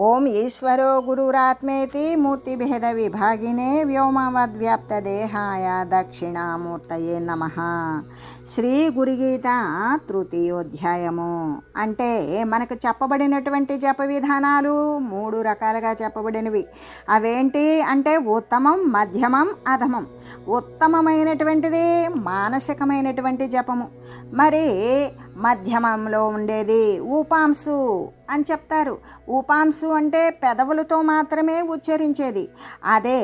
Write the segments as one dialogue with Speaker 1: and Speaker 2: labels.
Speaker 1: ఓం ఈశ్వరో గురురాత్మేతి మూర్తిభేద విభాగినే వ్యోమవద్వ్యాప్తదేహాయ దక్షిణామూర్తయే నమ. శ్రీ గురుగీత తృతీయోధ్యాయము. అంటే మనకు చెప్పబడినటువంటి జప విధానాలు మూడు రకాలుగా చెప్పబడినవి. అవేంటి? అంటే ఉత్తమం మధ్యమం అధమం. ఉత్తమమైనటువంటిది మానసికమైనటువంటి జపము. మరి మధ్యమంలో ఉండేది ఊపాంసు అని చెప్తారు. ఊపాంసు అంటే పెదవులతో మాత్రమే ఉచ్చరించేది. అదే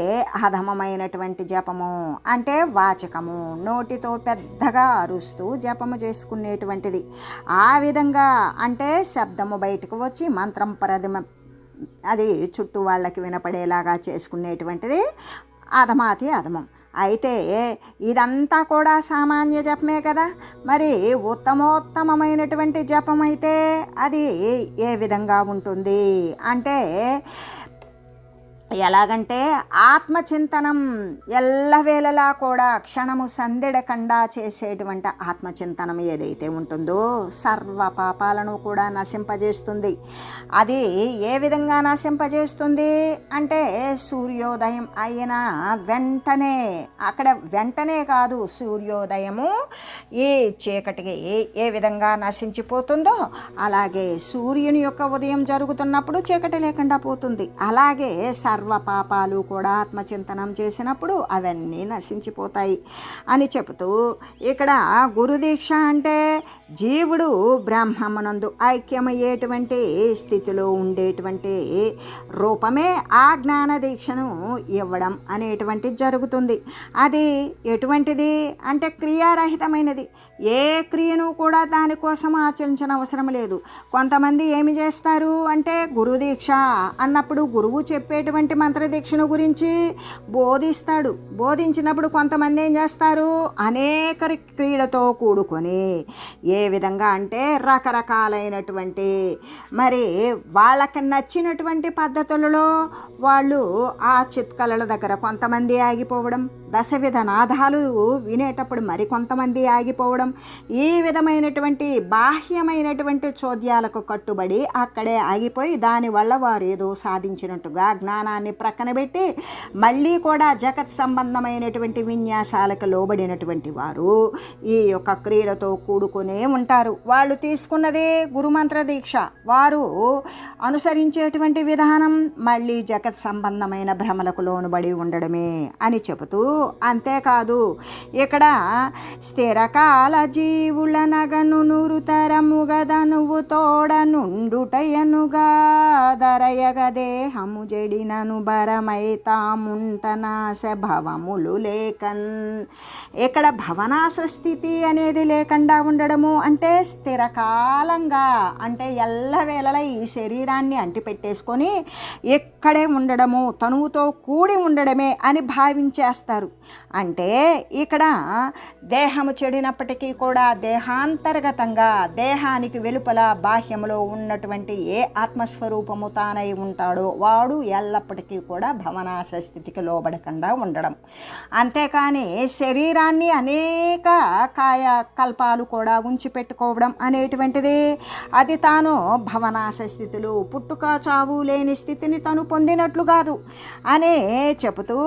Speaker 1: అధమమైనటువంటి జపము అంటే వాచకము నోటితో పెద్దగా అరుస్తూ జపము చేసుకునేటువంటిది. ఆ విధంగా అంటే శబ్దము బయటకు వచ్చి మంత్రం ప్రథమ అది చుట్టూ వాళ్ళకి వినపడేలాగా చేసుకునేటువంటిది అధమాతి అధమం. అయితే ఇదంతా కూడా సామాన్య జపమే కదా? మరి ఉత్తమోత్తమమైనటువంటి జపం అయితే అది ఏ విధంగా ఉంటుంది? అంటే ఎలాగంటే ఆత్మచింతనం ఎల్లవేళలా కూడా క్షణము సందెడకుండా చేసేటువంటి ఆత్మచింతనం ఏదైతే ఉంటుందో సర్వ పాపాలను కూడా నశింపజేస్తుంది. అది ఏ విధంగా నశింపజేస్తుంది అంటే సూర్యోదయం అయిన వెంటనే అక్కడ వెంటనే కాదు సూర్యోదయము ఈ చీకటికి ఏ విధంగా నశించిపోతుందో అలాగే సూర్యుని యొక్క ఉదయం జరుగుతున్నప్పుడు చీకటి లేకుండా పోతుంది. అలాగే సర్వ పాపాలు కూడా ఆత్మచింతనం చేసినప్పుడు అవన్నీ నశించిపోతాయి అని చెబుతూ ఇక్కడ గురుదీక్ష అంటే జీవుడు బ్రహ్మమునందు ఐక్యమయ్యేటువంటి స్థితిలో ఉండేటువంటి రూపమే ఆ జ్ఞాన దీక్షను ఇవ్వడం అనేటువంటిది జరుగుతుంది. అది ఎటువంటిది అంటే క్రియారహితమైనది. ఏ క్రియను కూడా దానికోసం ఆచరించిన అవసరం లేదు. కొంతమంది ఏమి చేస్తారు అంటే గురుదీక్ష అన్నప్పుడు గురువు చెప్పేటువంటి మంత్రదీక్షను గురించి బోధిస్తాడు. బోధించినప్పుడు కొంతమంది ఏం చేస్తారు? అనేక క్రియలతో కూడుకొని ఏ విధంగా అంటే రకరకాలైనటువంటి మరి వాళ్ళకి నచ్చినటువంటి పద్ధతులలో వాళ్ళు ఆ చిత్కళల దగ్గర కొంతమంది ఆగిపోవడం దశవిధ నాదాలు వినేటప్పుడు మరి కొంతమంది ఆగిపోవడం ఈ విధమైనటువంటి బాహ్యమైనటువంటి చోద్యాలకు కట్టుబడి అక్కడే ఆగిపోయి దానివల్ల వారు ఏదో సాధించినట్టుగా జ్ఞానాన్ని ప్రక్కన పెట్టి మళ్ళీ కూడా జగత్ సంబంధమైనటువంటి విన్యాసాలకు లోబడినటువంటి వారు ఈ యొక్క క్రీడతో కూడుకునే ఉంటారు. వాళ్ళు తీసుకున్నదే గురుమంత్ర దీక్ష. వారు అనుసరించేటువంటి విధానం మళ్ళీ జగత్ సంబంధమైన భ్రమలకు లోనుబడి ఉండడమే అని చెబుతూ అంతేకాదు ఇక్కడ స్థిరకాల జీవుల నగను నూరుతరము గదనువు తోడనుండుటయనుగా దరయగ దేహము జడినను బరమైతాముంటనాశ భవములు లేకన్. ఇక్కడ భవనాశ స్థితి అనేది లేకుండా ఉండడము అంటే స్థిరకాలంగా అంటే ఎల్లవేళలా ఈ శరీరాన్ని అంటిపెట్టేసుకొని ఇక్కడే ఉండడము తనువుతో కూడి ఉండడమే అని భావించేస్తారు. అంటే ఇక్కడ దేహము చెడినప్పటికీ కూడా దేహాంతర్గతంగా దేహానికి వెలుపల బాహ్యములో ఉన్నటువంటి ఏ ఆత్మస్వరూపము తానై ఉంటాడో వాడు ఎల్లప్పటికీ కూడా భవనాశ స్థితికి లోబడకుండా ఉండడం. అంతేకాని శరీరాన్ని అనేక కాయకల్పాలు కూడా ఉంచి పెట్టుకోవడం అనేటువంటిది. అది తాను భవనాశ స్థితిలో పుట్టుక చావు లేని స్థితిని తను పొందినట్లు కాదు అనే చెబుతూ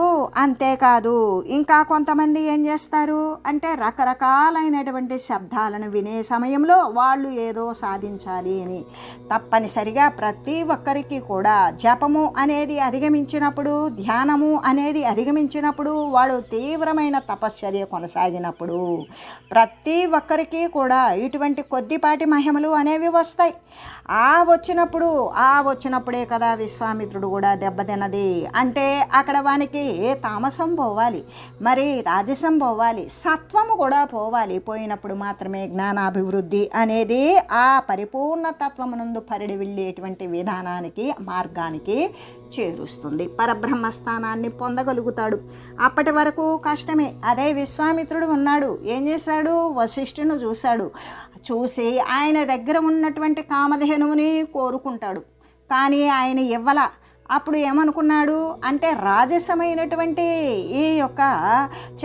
Speaker 1: అంతేకాదు. ఇంకా కొంతమంది ఏం చేస్తారు? అంటే రకరకాలైనటువంటి శబ్దాలను వినే సమయంలో వాళ్ళు ఏదో సాధించాలి అని తప్పనిసరిగా ప్రతి ఒక్కరికి కూడా జపము అనేది అది అధిగమించినప్పుడు ధ్యానము అనేది అధిగమించినప్పుడు వాడు తీవ్రమైన తపశ్చర్య కొనసాగినప్పుడు ప్రతి ఒక్కరికి కూడా ఇటువంటి కొద్దిపాటి మహిమలు అనేవి వస్తాయి. ఆ వచ్చినప్పుడు ఆ వచ్చినప్పుడే కదా విశ్వామిత్రుడు కూడా దెబ్బతిన్నది. అంటే అక్కడ వానికి తామసం పోవాలి మరి రాజసం పోవాలి సత్వము కూడా పోవాలి. పోయినప్పుడు మాత్రమే జ్ఞానాభివృద్ధి అనేది ఆ పరిపూర్ణ తత్వమునందు పరిడి వెళ్ళేటువంటి విధానానికి మార్గానికి చేరుస్తుంది. పరబ్రహ్మ స్థానాన్ని పొందగలుగుతాడు. అప్పటి వరకు కష్టమే. అదే విశ్వామిత్రుడు ఉన్నాడు. ఏం చేశాడు? వశిష్ఠును చూశాడు. చూసి ఆయన దగ్గర ఉన్నటువంటి కామధేనువుని కోరుకుంటాడు. కానీ ఆయన ఇవ్వల. అప్పుడు ఏమనుకున్నాడు అంటే రాజసమైనటువంటి ఈ యొక్క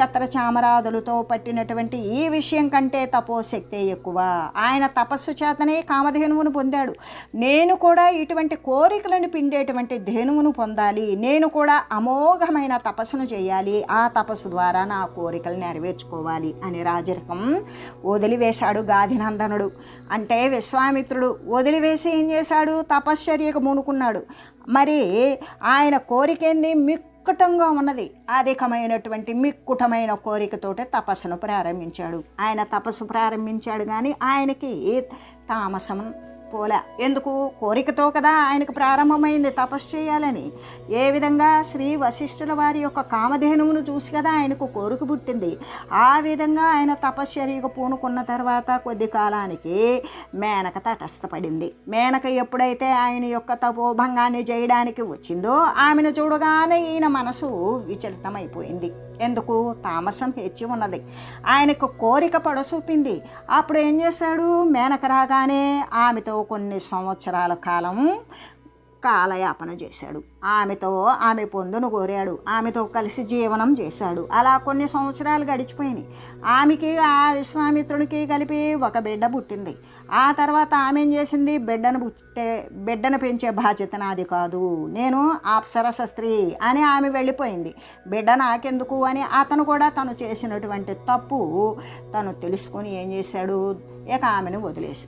Speaker 1: ఛత్రచామరాదులతో పట్టినటువంటి ఈ విషయం కంటే తపోశక్తే ఎక్కువ. ఆయన తపస్సు చేతనే కామధేనువును పొందాడు. నేను కూడా ఇటువంటి కోరికలను పిండేటువంటి ధేనువును పొందాలి. నేను కూడా అమోఘమైన తపస్సును చేయాలి. ఆ తపస్సు ద్వారా నా కోరికలు నెరవేర్చుకోవాలి అని రాజరికం వదిలివేశాడు గాధినందనుడు. అంటే విశ్వామిత్రుడు వదిలివేసి ఏం చేశాడు? తపశ్చర్యకు మునుకున్నాడు. మరి ఆయన కోరికేంది? మిక్కుటంగా ఉన్నది. అధికమైనటువంటి మిక్కుటమైన కోరికతోటే తపస్సును ప్రారంభించాడు. ఆయన తపస్సు ప్రారంభించాడు కానీ ఆయనకి తామసం పోలే. ఎందుకు? కోరికతో కదా ఆయనకు ప్రారంభమైంది తపస్సు చేయాలని. ఏ విధంగా? శ్రీ వశిష్ఠుల వారి యొక్క కామధేనువును చూసి కదా ఆయనకు కోరిక పుట్టింది. ఆ విధంగా ఆయన తపశ్చర్యకు పూనుకున్న తర్వాత కొద్ది కాలానికి మేనక తటస్థపడింది. మేనక ఎప్పుడైతే ఆయన యొక్క తపోభంగాన్ని చేయడానికి వచ్చిందో ఆమెను చూడగానే ఈయన మనసు విచలితమైపోయింది. ఎందుకు? తామసం హెచ్చి ఉన్నది. ఆయనకు కోరిక పడచూపింది అప్పుడు ఏం చేశాడు? మేనక రాగానే ఆమెతో కొన్ని సంవత్సరాల కాలం కాలయాపన చేశాడు. ఆమెతో ఆమె పొందును కోరాడు. ఆమెతో కలిసి జీవనం చేశాడు. అలా కొన్ని సంవత్సరాలు గడిచిపోయినాయి. ఆమెకి ఆ విశ్వామిత్రునికి కలిపి ఒక బిడ్డ పుట్టింది. ఆ తర్వాత ఆమె ఏం చేసింది? బిడ్డను పుట్టే బిడ్డను పెంచే బాధ్యత నాది కాదు. నేను అప్సరస స్త్రీ అని ఆమె వెళ్ళిపోయింది. బిడ్డ నాకెందుకు అని అతను కూడా తను చేసినటువంటి తప్పు తను తెలుసుకొని ఏం చేశాడు? ఇక ఆమెను వదిలేసి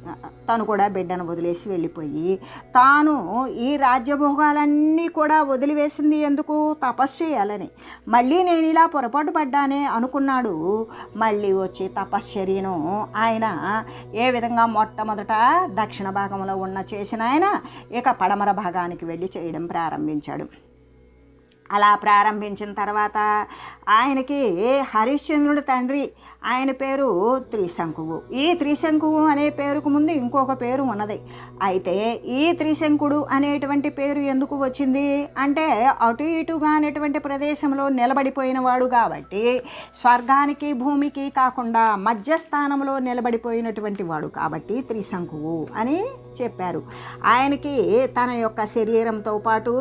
Speaker 1: తను కూడా బిడ్డను వదిలేసి వెళ్ళిపోయి తాను ఈ రాజ్యభోగాలన్నీ కూడా వదిలివేసింది ఎందుకు? తపస్సు చేయాలని. మళ్ళీ నేను ఇలా పొరపాటు పడ్డానే అనుకున్నాడు. మళ్ళీ వచ్చి తపశ్చర్యను ఆయన ఏ విధంగా మొట్టమొదట దక్షిణ భాగంలో ఉన్న చేసిన ఆయన ఇక పడమర భాగానికి వెళ్ళి చేయడం ప్రారంభించాడు. అలా ప్రారంభించిన తర్వాత ఆయనకి హరిశ్చంద్రుడి తండ్రి ఆయన పేరు త్రిశంకువు. ఈ త్రిశంకువు అనే పేరుకు ముందు ఇంకొక పేరు ఉన్నది. అయితే ఈ త్రిశంకుడు అనేటువంటి పేరు ఎందుకు వచ్చింది? అంటే అటు ఇటుగా అనేటువంటి ప్రదేశంలో నిలబడిపోయిన వాడు కాబట్టి స్వర్గానికి భూమికి కాకుండా మధ్యస్థానంలో నిలబడిపోయినటువంటి వాడు కాబట్టి త్రిశంకువు అని చెప్పారు. ఆయనకి తన యొక్క శరీరంతో పాటు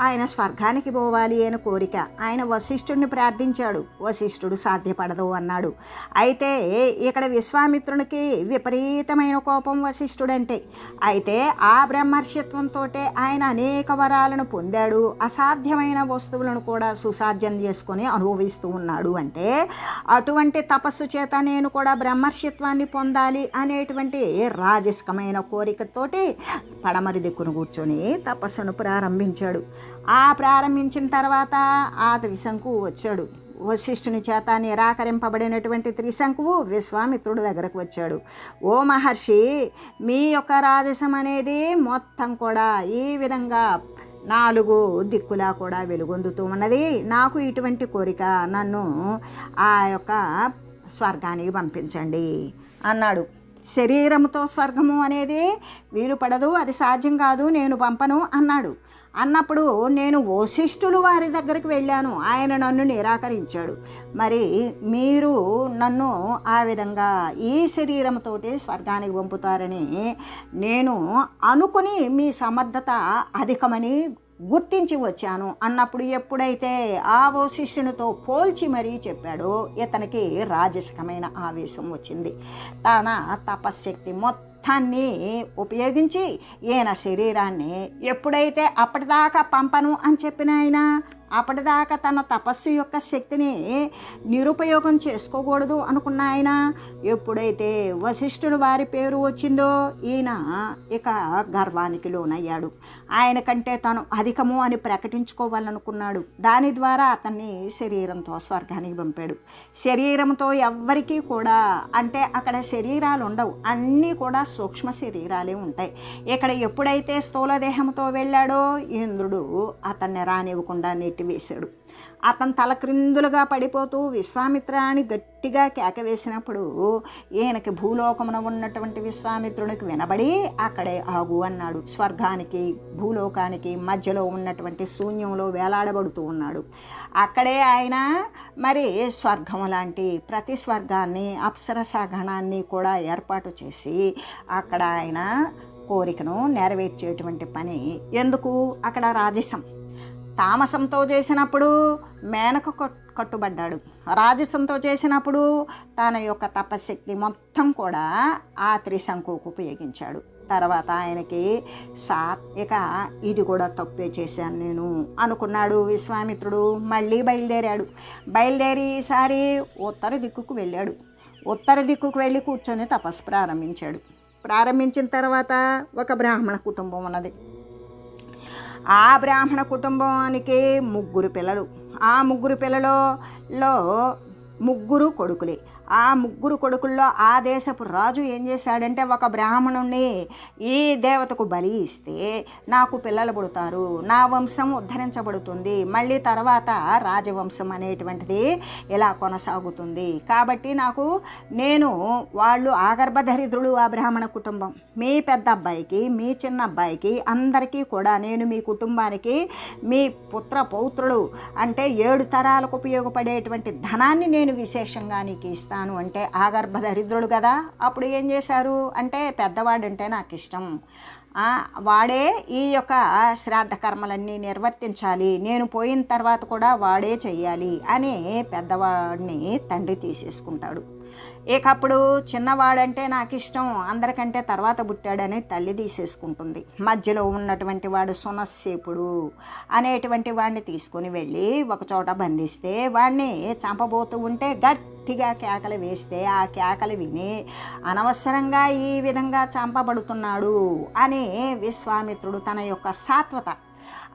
Speaker 1: ఆయన స్వర్గానికి పోవాలి అని కోరిక. ఆయన వశిష్ఠుడిని ప్రార్థించాడు. వశిష్ఠుడు సాధ్యపడదు అన్నాడు. అయితే ఇక్కడ విశ్వామిత్రునికి విపరీతమైన కోపం వశిష్ఠుడంటే. అయితే ఆ బ్రహ్మర్షిత్వంతో ఆయన అనేక వరాలను పొందాడు. అసాధ్యమైన వస్తువులను కూడా సుసాధ్యం చేసుకొని అనుభవిస్తూ ఉన్నాడు అంటే అటువంటి తపస్సు చేత నేను కూడా బ్రహ్మర్షిత్వాన్ని పొందాలి అనేటువంటి రాజసికమైన కోరికతోటి పడమరి దిక్కును కూర్చొని తపస్సును ప్రారంభించాడు. ఆ ప్రారంభించిన తర్వాత ఆ త్రిశంకు వచ్చాడు. వశిష్ఠుని చేత నిరాకరింపబడినటువంటి త్రిశంకువు విశ్వామిత్రుడి దగ్గరకు వచ్చాడు. ఓ మహర్షి మీ యొక్క రాజసం అనేది మొత్తం కూడా ఈ విధంగా నాలుగు దిక్కులా కూడా వెలుగొందుతూ ఉన్నది. నాకు ఇటువంటి కోరిక నన్ను ఆ యొక్క స్వర్గానికి పంపించండి అన్నాడు. శరీరముతో స్వర్గము అనేది. వీలు పడదు అది సాధ్యం కాదు నేను పంపను అన్నాడు. అన్నప్పుడు నేను వశిష్ఠులు వారి దగ్గరికి వెళ్ళాను. ఆయన నన్ను నిరాకరించాడు. మరి మీరు నన్ను ఆ విధంగా ఈ శరీరంతోటి స్వర్గానికి పంపుతారని నేను అనుకుని మీ సమర్థత అధికమని గుర్తించి వచ్చాను అన్నప్పుడు ఎప్పుడైతే ఆ వశిష్ఠునితో పోల్చి మరీ చెప్పాడో ఇతనికి రాజసికమైన ఆవేశం వచ్చింది. తన తపశ్శక్తి మొత్తాన్ని ఉపయోగించి ఈయన శరీరాన్ని ఎప్పుడైతే అప్పటిదాకా పంపను అని చెప్పిన ఆయన అప్పటిదాకా తన తపస్సు యొక్క శక్తిని నిరుపయోగం చేసుకోకూడదు అనుకున్న ఆయన. ఎప్పుడైతే వశిష్ఠుడు వారి పేరు వచ్చిందో ఈయన ఇక గర్వానికి లోనయ్యాడు. ఆయన కంటే తను అధికము అని ప్రకటించుకోవాలనుకున్నాడు. దాని ద్వారా అతన్ని శరీరంతో స్వర్గానికి పంపాడు. శరీరంతో ఎవ్వరికీ కూడా అంటే అక్కడ శరీరాలు ఉండవు. అన్నీ కూడా సూక్ష్మ శరీరాలే ఉంటాయి. ఇక్కడ ఎప్పుడైతే స్థూల దేహంతో వెళ్ళాడో ఇంద్రుడు అతన్ని రానివ్వకుండా కట్టివేశాడు. అతను తలక్రిందులుగా పడిపోతూ విశ్వామిత్ర అని గట్టిగా కేక వేసినప్పుడు ఈయనకి భూలోకమున ఉన్నటువంటి విశ్వామిత్రునికి వినబడి అక్కడే ఆగు అన్నాడు. స్వర్గానికి భూలోకానికి మధ్యలో ఉన్నటువంటి శూన్యంలో వేలాడబడుతూ ఉన్నాడు. అక్కడే ఆయన మరి స్వర్గం లాంటి ప్రతి స్వర్గాన్ని అప్సరస గణాన్ని కూడా ఏర్పాటు చేసి అక్కడ ఆయన కోరికను నెరవేర్చేటువంటి పని. ఎందుకు? అక్కడ రాజసం. తామసంతో చేసినప్పుడు మేనక కట్టుబడ్డాడు. రాజసంతో చేసినప్పుడు తన యొక్క తపశక్తి మొత్తం కూడా ఆ త్రిశంకుకు ఉపయోగించాడు. తర్వాత ఆయనకి సాత్విక ఇది కూడా తప్పే చేశాను నేను అనుకున్నాడు విశ్వామిత్రుడు. మళ్ళీ బయలుదేరాడు. బయలుదేరి ఈసారి ఉత్తర దిక్కుకు వెళ్ళాడు. ఉత్తర దిక్కుకు వెళ్ళి కూర్చొని తపస్సు ప్రారంభించాడు. ప్రారంభించిన తర్వాత ఒక బ్రాహ్మణ కుటుంబం ఉన్నది. ఆ బ్రాహ్మణ కుటుంబానికి ముగ్గురు పిల్లలు. ఆ ముగ్గురు పిల్లలలో ముగ్గురు కొడుకులే. ఆ ముగ్గురు కొడుకుల్లో ఆ దేశపు రాజు ఏం చేశాడంటే ఒక బ్రాహ్మణుణ్ణి ఈ దేవతకు బలి ఇస్తే నాకు పిల్లలు పుడతారు నా వంశం ఉద్ధరించబడుతుంది మళ్ళీ తర్వాత రాజవంశం అనేటువంటిది ఇలా కొనసాగుతుంది. కాబట్టి నాకు నేను వాళ్ళు ఆగర్భధరిద్రులు ఆ బ్రాహ్మణ కుటుంబం. మీ పెద్ద అబ్బాయికి మీ చిన్న అబ్బాయికి అందరికీ కూడా నేను మీ కుటుంబానికి మీ పుత్ర పౌత్రులు అంటే ఏడు తరాలకు ఉపయోగపడేటువంటి ధనాన్ని నేను విశేషంగా నీకు ఇస్తాను అంటే ఆగర్భ దరిద్రుడు కదా? అప్పుడు ఏం చేశారు? అంటే పెద్దవాడంటే నాకు ఇష్టం. వాడే ఈ యొక్క శ్రాద్ధ కర్మలన్నీ నిర్వర్తించాలి. నేను పోయిన తర్వాత కూడా వాడే చెయ్యాలి అని పెద్దవాడిని తండ్రి తీసేసుకుంటాడు. ఇకప్పుడు చిన్నవాడంటే నాకు ఇష్టం అందరికంటే తర్వాత పుట్టాడని తల్లి తీసేసుకుంటుంది. మధ్యలో ఉన్నటువంటి వాడు సునస్సేపుడు అనేటువంటి వాడిని తీసుకొని వెళ్ళి ఒకచోట బంధిస్తే వాడిని చంపబోతూ ఉంటే గట్టిగా కేకలు వేస్తే ఆ కేకలు విని అనవసరంగా ఈ విధంగా చంపబడుతున్నాడు అని విశ్వామిత్రుడు తన యొక్క సాత్వత.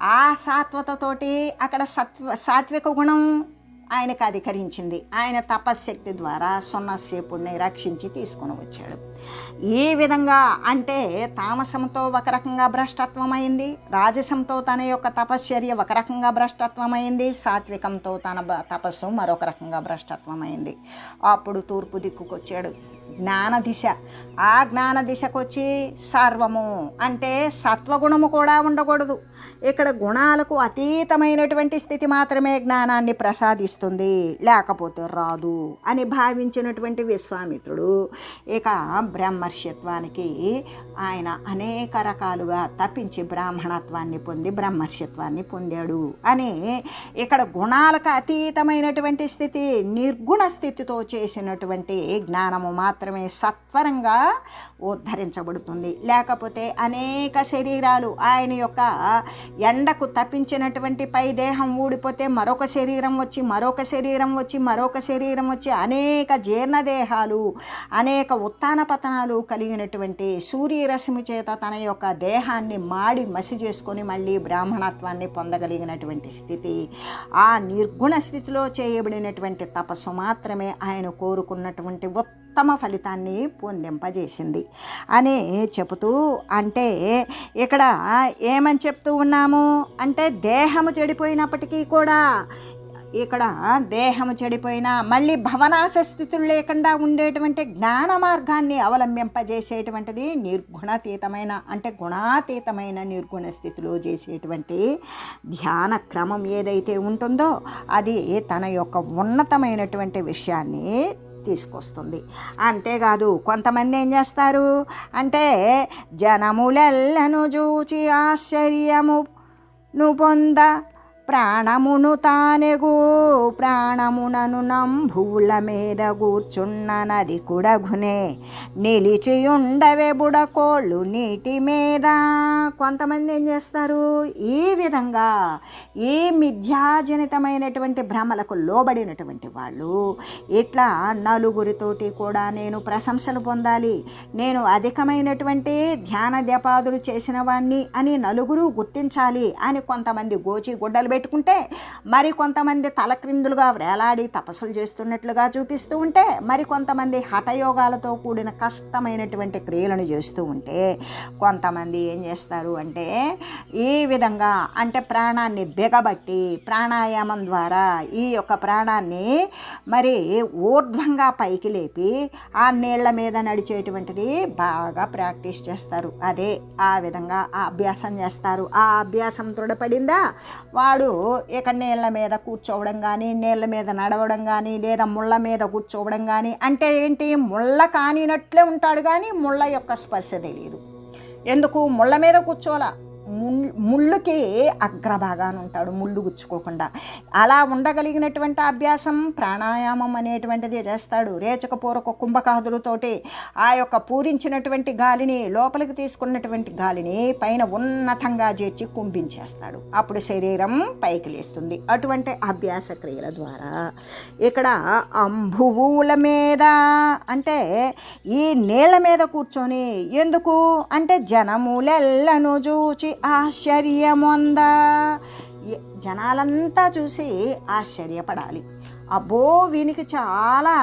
Speaker 1: ఆ సాత్వతతోటి అక్కడ సత్వ సాత్విక గుణం ఆయనకు అధికరించింది. ఆయన తపశ్శక్తి ద్వారా సొన్నసేపుడిని రక్షించి తీసుకొని వచ్చాడు. ఈ విధంగా అంటే తామసంతో ఒక రకంగా భ్రష్టత్వం అయింది రాజసంతో తన యొక్క తపశ్చర్య ఒక రకంగా భ్రష్టత్వం అయింది సాత్వికంతో తన బ- తపస్సు మరొక రకంగా భ్రష్టత్వం అయింది అప్పుడు తూర్పు దిక్కుకొచ్చాడు. జ్ఞాన దిశ ఆ జ్ఞాన దిశకు వచ్చి సర్వము అంటే సత్వగుణము కూడా ఉండకూడదు. ఇక్కడ గుణాలకు అతీతమైనటువంటి స్థితి మాత్రమే జ్ఞానాన్ని ప్రసాదిస్తుంది. లేకపోతే రాదు అని భావించినటువంటి విశ్వామిత్రుడు ఇక బ్రహ్మర్షిత్వానికి ఆయన అనేక రకాలుగా తప్పించి బ్రాహ్మణత్వాన్ని పొంది బ్రహ్మర్షిత్వాన్ని పొందాడు అని ఇక్కడ గుణాలకు అతీతమైనటువంటి స్థితి నిర్గుణ స్థితితో చేసినటువంటి జ్ఞానము మాత్రం మాత్రమే సత్వరంగా ఉద్ధరించబడుతుంది. లేకపోతే అనేక శరీరాలు ఆయన యొక్క ఎండకు తప్పించినటువంటి పై దేహం ఊడిపోతే మరొక శరీరం వచ్చి మరొక శరీరం వచ్చి మరొక శరీరం వచ్చి అనేక జీర్ణదేహాలు అనేక ఉత్తాన పతనాలు కలిగినటువంటి సూర్యరశ్మి చేత తన యొక్క దేహాన్ని మాడి మసి చేసుకొని మళ్ళీ బ్రాహ్మణత్వాన్ని పొందగలిగినటువంటి స్థితి. ఆ నిర్గుణ స్థితిలో చేయబడినటువంటి తపస్సు మాత్రమే ఆయన కోరుకున్నటువంటి ఉత్తమ ఉత్తమ ఫలితాన్ని పొందింపజేసింది అని చెబుతూ అంటే ఇక్కడ ఏమని చెప్తూ ఉన్నాము? అంటే దేహము చెడిపోయినప్పటికీ కూడా ఇక్కడ దేహము చెడిపోయినా మళ్ళీ భవనాశ స్థితులు లేకుండా ఉండేటువంటి జ్ఞాన మార్గాన్ని అవలంబింపజేసేటువంటిది నిర్గుణాతీతమైన అంటే గుణాతీతమైన నిర్గుణ స్థితిలో చేసేటువంటి ధ్యాన క్రమం ఏదైతే ఉంటుందో అది తన యొక్క ఉన్నతమైనటువంటి విషయాన్ని తీసుకొస్తుంది. అంతేకాదు కొంతమంది ఏం చేస్తారు? అంటే జనములెల్లను చూచి ఆశ్చర్యము ను పొంద ప్రాణమును తానెగు ప్రాణమునను నంభువుల మీద కూర్చున్న నది కుడగునే నిలిచియుండవే బుడకోళ్ళు నీటి మీద. కొంతమంది ఏం చేస్తారు? ఈ విధంగా ఈ మిథ్యాజనితమైనటువంటి భ్రమలకు లోబడినటువంటి వాళ్ళు ఇట్లా నలుగురితోటి కూడా నేను ప్రశంసలు పొందాలి నేను అధికమైనటువంటి ధ్యాన దపాదులు చేసిన వాణ్ణి అని నలుగురు గుర్తించాలి అని కొంతమంది గోచి గుడ్డలు పెట్టుకుంటే మరి కొంతమంది తలక్రిందులుగా వేలాడి తపస్సులు చేస్తున్నట్లుగా చూపిస్తూ ఉంటే మరి కొంతమంది హఠయోగాలతో కూడిన కష్టమైనటువంటి క్రియలను చేస్తూ ఉంటే కొంతమంది ఏం చేస్తారు అంటే ఈ విధంగా అంటే ప్రాణాన్ని బిగబట్టి ప్రాణాయామం ద్వారా ఈ యొక్క ప్రాణాన్ని మరి ఊర్ధ్వంగా పైకి లేపి ఆ నీళ్ళ మీద నడిచేటువంటిది బాగా ప్రాక్టీస్ చేస్తారు. అదే ఆ విధంగా ఆ అభ్యాసం చేస్తారు. ఆ అభ్యాసం దృఢపడిందా? వాడు ఇక నీళ్ళ మీద కూర్చోవడం కానీ నీళ్ళ మీద నడవడం కానీ లేదా ముళ్ళ మీద కూర్చోవడం కానీ అంటే ఏంటి? ముళ్ళ కానినట్లే ఉంటాడు కానీ ముళ్ళ యొక్క స్పర్శ తెలియదు ఎందుకు? ముళ్ళ మీద కూర్చోలా ముళ్ళుకి అగ్రభాగాన ఉంటాడు ముళ్ళు గుచ్చుకోకుండా. అలా ఉండగలిగినటువంటి అభ్యాసం ప్రాణాయామం అనేటువంటిది చేస్తాడు. రేచకపూరక కుంభకాదులతోటి ఆ యొక్క పూరించినటువంటి గాలిని లోపలికి తీసుకున్నటువంటి గాలిని పైన ఉన్నతంగా చేర్చి కుంభించేస్తాడు. అప్పుడు శరీరం పైకి లేస్తుంది. అటువంటి అభ్యాస క్రియల ద్వారా ఇక్కడ అంభువుల మీద అంటే ఈ నీళ్ళ మీద కూర్చొని ఎందుకు? అంటే జనములెల్లను చూచి ఆశ్చర్యమొందా. జనాలంతా చూసి ఆశ్చర్యపడాలి. అబ్బో వీనికి చాలా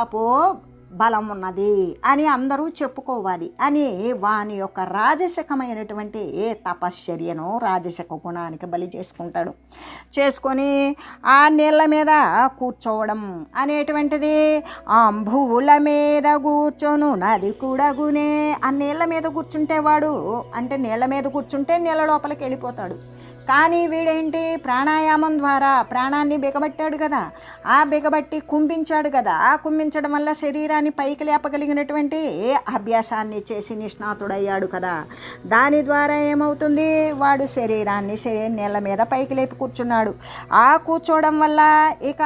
Speaker 1: తపో బలం ఉన్నది అని అందరూ చెప్పుకోవాలి. అని వాని యొక్క రాజసికమైనటువంటి తపశ్చర్యను రాజసిక గుణానికి బలి చేసుకుంటాడు. చేసుకొని ఆ నీళ్ళ మీద కూర్చోవడం అనేటువంటిది అంబువుల మీద కూర్చొను నది కూడగునే ఆ నీళ్ళ మీద కూర్చుంటే వాడు అంటే నీళ్ళ మీద కూర్చుంటే నీళ్ళ లోపలికి వెళ్ళిపోతాడు. కానీ వీడేంటి? ప్రాణాయామం ద్వారా ప్రాణాన్ని బిగబట్టాడు కదా. ఆ బిగబట్టి కుంభించాడు కదా. ఆ కుంభించడం వల్ల శరీరాన్ని పైకి లేపగలిగినటువంటి అభ్యాసాన్ని చేసి నిష్ణాతుడయ్యాడు కదా. దాని ద్వారా ఏమవుతుంది? వాడు శరీరాన్ని నేల మీద పైకి లేపి కూర్చున్నాడు. ఆ కూర్చోవడం వల్ల ఇక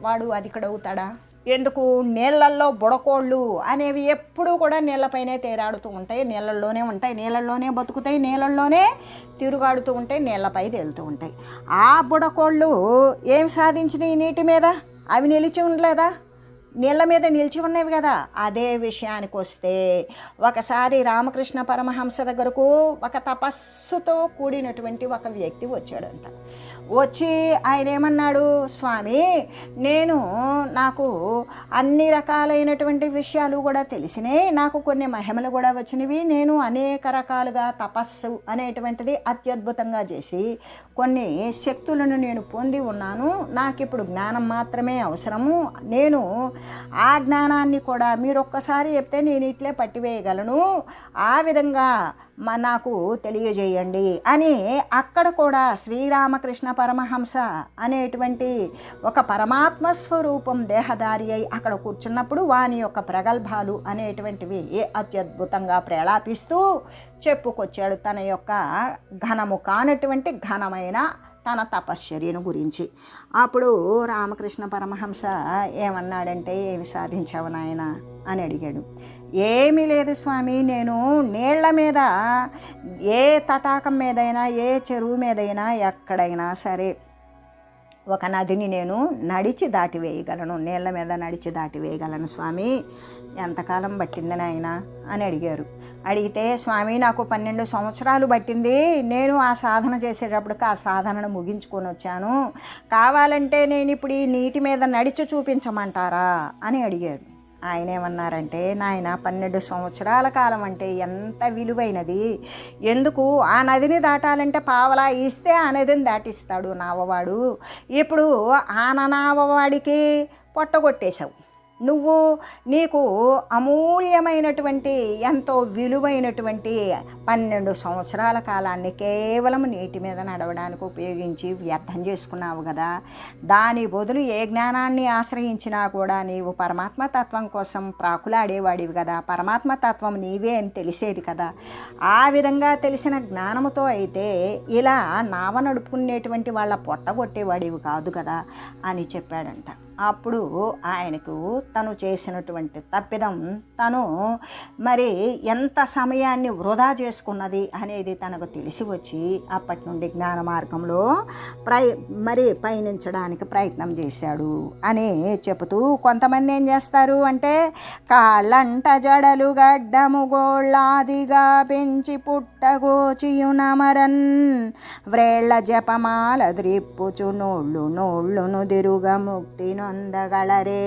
Speaker 1: వాడు అధికుడవుతాడా? ఎందుకు? నీళ్ళల్లో బుడకోళ్ళు అనేవి ఎప్పుడూ కూడా నీళ్ళపైనే తేరాడుతూ ఉంటాయి నీళ్ళల్లోనే ఉంటాయి నీళ్ళల్లోనే బతుకుతాయి నీళ్ళల్లోనే తిరుగాడుతూ ఉంటాయి నీళ్ళపై తేలుతూ ఉంటాయి. ఆ బుడకోళ్ళు ఏం సాధించినాయి నీటి మీద? అవి నిలిచి ఉండలేదా? నీళ్ళ మీద నిలిచి ఉన్నవి కదా. అదే విషయానికి వస్తే ఒకసారి రామకృష్ణ పరమహంస దగ్గరకు ఒక తపస్సుతో కూడినటువంటి ఒక వ్యక్తి వచ్చాడంట. వచ్చి ఆయన ఏమన్నాడు? స్వామి నేను నాకు అన్ని రకాలైనటువంటి విషయాలు కూడా తెలిసినాయి. నాకు కొన్ని మహిమలు కూడా వచ్చినవి. నేను అనేక రకాలుగా తపస్సు అనేటువంటిది అత్యద్భుతంగా చేసి కొన్ని శక్తులను నేను పొంది ఉన్నాను. నాకు ఇప్పుడు జ్ఞానం మాత్రమే అవసరము. నేను ఆ జ్ఞానాన్ని కూడా మీరు ఒక్కసారి చెప్తే నేను ఇట్లే పట్టివేయగలను. ఆ విధంగా నాకు తెలియజేయండి అని అక్కడ కూడా శ్రీరామకృష్ణ పరమహంస అనేటువంటి ఒక పరమాత్మ స్వరూపం దేహదారి అయి అక్కడ కూర్చున్నప్పుడు వాని యొక్క ప్రగల్భాలు అనేటువంటివి అత్యద్భుతంగా ప్రేలాపిస్తూ చెప్పుకొచ్చాడు తన యొక్క ఘనము కానటువంటి ఘనమైన తన తపశ్చర్యను గురించి. అప్పుడు రామకృష్ణ పరమహంస ఏమన్నాడంటే ఏమి సాధించావు నాయన? అని అడిగాడు. ఏమీ లేదు స్వామి నేను నీళ్ళ మీద ఏ తటాకం మీదైనా ఏ చెరువు మీదైనా ఎక్కడైనా సరే ఒక నదిని నేను నడిచి దాటి వేయగలను నీళ్ళ మీద నడిచి దాటి వేయగలను స్వామి. ఎంతకాలం పట్టింది నాయన అని అడిగారు. అడిగితే స్వామి నాకు పన్నెండు సంవత్సరాలు పట్టింది. నేను ఆ సాధన చేసేటప్పటికి ఆ సాధనను ముగించుకొని వచ్చాను. కావాలంటే నేను ఇప్పుడు ఈ నీటి మీద నడిచి చూపించమంటారా? అని అడిగాడు ఆయన ఏమన్నారంటే నాయన పన్నెండు సంవత్సరాల కాలం అంటే ఎంత విలువైనది. ఎందుకు? ఆ నదిని దాటాలంటే పావలా ఇస్తే ఆ నదిని దాటిస్తాడు నావవాడు. ఇప్పుడు ఆ నావవాడికి పొట్టగొట్టేశావు నువ్వు నీకు అమూల్యమైనటువంటి ఎంతో విలువైనటువంటి పన్నెండు సంవత్సరాల కాలాన్ని కేవలం నీటి మీద నడవడానికి ఉపయోగించి వ్యర్థం చేసుకున్నావు కదా. దాని బదులు ఏ జ్ఞానాన్ని ఆశ్రయించినా కూడా నీవు పరమాత్మ తత్వం కోసం ప్రాకులాడేవాడివి కదా. పరమాత్మ తత్వం నీవే అని తెలిసేది కదా. ఆ విధంగా తెలిసిన జ్ఞానముతో అయితే ఇలా నావ నడుపుకునేటువంటి వాళ్ళ పొట్ట కొట్టేవాడివి కాదు కదా అని చెప్పాడంట. అప్పుడు ఆయనకు తను చేసినటువంటి తప్పిదం తను మరి ఎంత సమయాన్ని వృధా చేసుకున్నది అనేది తనకు తెలిసి వచ్చి అప్పటి నుండి జ్ఞాన మార్గంలో ప్రయ మరి పయనించడానికి ప్రయత్నం చేశాడు అని చెబుతూ కొంతమంది ఏం చేస్తారు అంటే కాళ్ళంట జడలు గడ్డము గోళ్ళాదిగా పెంచి పుట్టగోచియునమరన్ వ్రేళ్ళ జపమాల ద్రిప్పుచు నోళ్ళు నోళ్ళును దిరుగ ముక్తి అందగలరే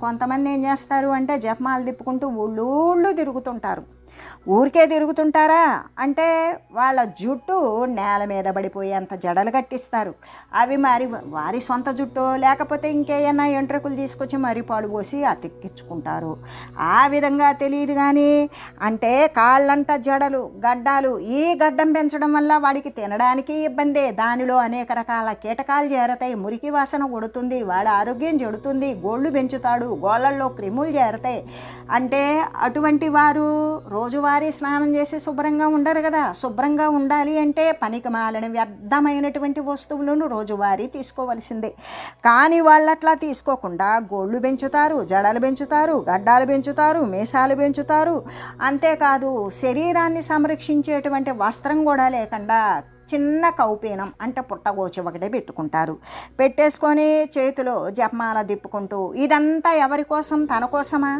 Speaker 1: కొంతమంది ఏం చేస్తారు అంటే జపమాలు తిప్పుకుంటూ ఊళ్ళు తిరుగుతుంటారు. ఊరికే తిరుగుతుంటారా? అంటే వాళ్ళ జుట్టు నేల మీద పడిపోయేంత జడలు కట్టిస్తారు. అవి మరి వారి సొంత జుట్టు లేకపోతే ఇంకేమైనా ఎంట్రకులు తీసుకొచ్చి మరీ పాడుపోసి అతికించుకుంటారు. ఆ విధంగా తెలియదు కానీ అంటే కాళ్ళంట జడలు గడ్డాలు ఈ గడ్డం పెంచడం వల్ల వాడికి తినడానికి ఇబ్బందే. దానిలో అనేక రకాల కీటకాలు చేరతాయి. మురికి వాసన కొడుతుంది వాడి ఆరోగ్యం చెడుతుంది గోళ్ళు పెంచుతాడు గోళ్ళల్లో క్రిములు చేరతాయి. అంటే అటువంటి వారు రోజు రోజువారీ స్నానం చేసి శుభ్రంగా ఉండరు కదా. శుభ్రంగా ఉండాలి అంటే పనికి మాలిన వ్యర్థమైనటువంటి వస్తువులను రోజువారీ తీసుకోవలసిందే. కానీ వాళ్ళు అట్లా తీసుకోకుండా గోళ్ళు పెంచుతారు జడలు పెంచుతారు గడ్డాలు పెంచుతారు మీసాలు పెంచుతారు. అంతేకాదు శరీరాన్ని సంరక్షించేటువంటి వస్త్రం కూడా లేకుండా చిన్న కౌపీనం అంటే పుట్టగోచి ఒకటే పెట్టుకుంటారు. పెట్టేసుకొని చేతిలో జపమాల తిప్పుకుంటూ ఇదంతా ఎవరి కోసం? తన కోసమా?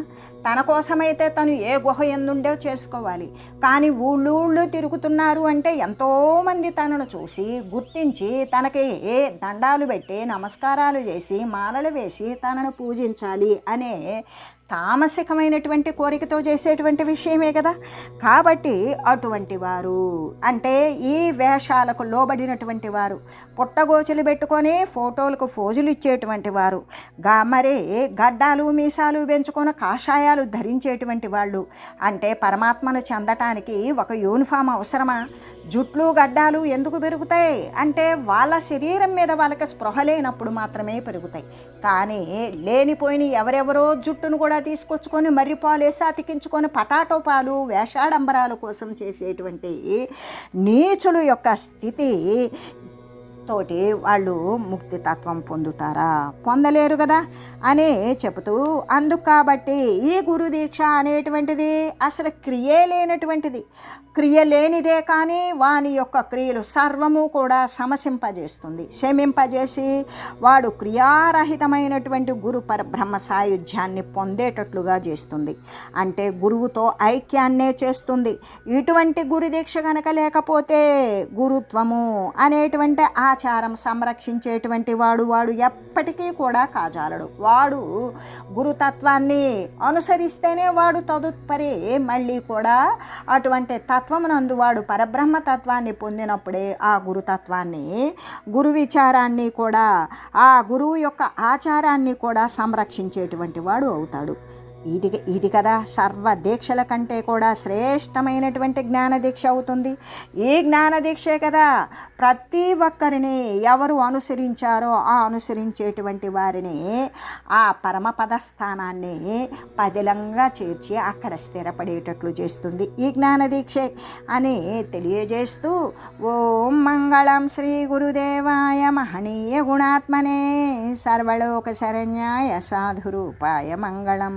Speaker 1: తన కోసమైతే తను ఏ గుహ ఎందుండో చేసుకోవాలి. కానీ ఊళ్ళూళ్ళు తిరుగుతున్నారు అంటే ఎంతోమంది తనను చూసి గుర్తించి తనకి ఏ దండాలు పెట్టి నమస్కారాలు చేసి మాలలు వేసి తనను పూజించాలి అనే తామసికమైనటువంటి కోరికతో చేసేటువంటి విషయమే కదా. కాబట్టి అటువంటి వారు అంటే ఈ వేషాలకు లోబడినటువంటి వారు పుట్టగోచులు పెట్టుకొని ఫోటోలకు ఫోజులు ఇచ్చేటువంటి వారు గా మరి గడ్డాలు మీసాలు పెంచుకొని కాషాయాలు ధరించేటువంటి వాళ్ళు అంటే పరమాత్మను చెందటానికి ఒక యూనిఫామ్ అవసరమా? జుట్లు గడ్డాలు ఎందుకు పెరుగుతాయి? అంటే వాళ్ళ శరీరం మీద వాళ్ళకి స్పృహ లేనప్పుడు మాత్రమే పెరుగుతాయి. కానీ లేనిపోయిన ఎవరెవరో జుట్టును కూడా తీసుకొచ్చుకొని మర్రి పాలు వేసి అతికించుకొని పటాటో పాలు వేషాడంబరాల కోసం చేసేటువంటి నీచులు యొక్క స్థితి తోటి వాళ్ళు ముక్తి తత్వం పొందుతారా? పొందలేరు కదా? అని చెబుతూ అందుకు కాబట్టి ఈ గురు దీక్ష అనేటువంటిది అసలు క్రియే లేనటువంటిది. క్రియ లేనిదే కానీ వాని యొక్క క్రియలు సర్వము కూడా సమసింపజేస్తుంది. శమింపజేసి వాడు క్రియారహితమైనటువంటి గురు పరబ్రహ్మ సాయుధ్యాన్ని పొందేటట్లుగా చేస్తుంది. అంటే గురువుతో ఐక్యాన్నే చేస్తుంది. ఇటువంటి గురుదీక్ష కనుక గనక లేకపోతే గురుత్వము అనేటువంటి ఆ ఆచారం సంరక్షించేటువంటి వాడు వాడు ఎప్పటికీ కూడా కాజాలడు. వాడు గురుతత్వాన్ని అనుసరిస్తేనే వాడు తదుపరి మళ్ళీ కూడా అటువంటి తత్వమునందు వాడు పరబ్రహ్మ తత్వాన్ని పొందినప్పుడే ఆ గురుతత్వాన్ని గురు విచారాన్ని కూడా ఆ గురువు యొక్క ఆచారాన్ని కూడా సంరక్షించేటువంటి వాడు అవుతాడు. ఇది ఇది కదా సర్వ దీక్షల కంటే కూడా శ్రేష్టమైనటువంటి జ్ఞాన దీక్ష అవుతుంది. ఈ జ్ఞాన దీక్షే కదా ప్రతి ఒక్కరిని ఎవరు అనుసరించారో ఆ అనుసరించేటువంటి వారిని ఆ పరమపద స్థానాన్ని పదిలంగా చేర్చి అక్కడ స్థిరపడేటట్లు చేస్తుంది. ఈ జ్ఞాన దీక్షే అని తెలియజేస్తూ ఓం మంగళం శ్రీ గురుదేవాయ మహనీయ గుణాత్మనే సర్వలోక శరణ్యాయ సాధురూపాయ మంగళం.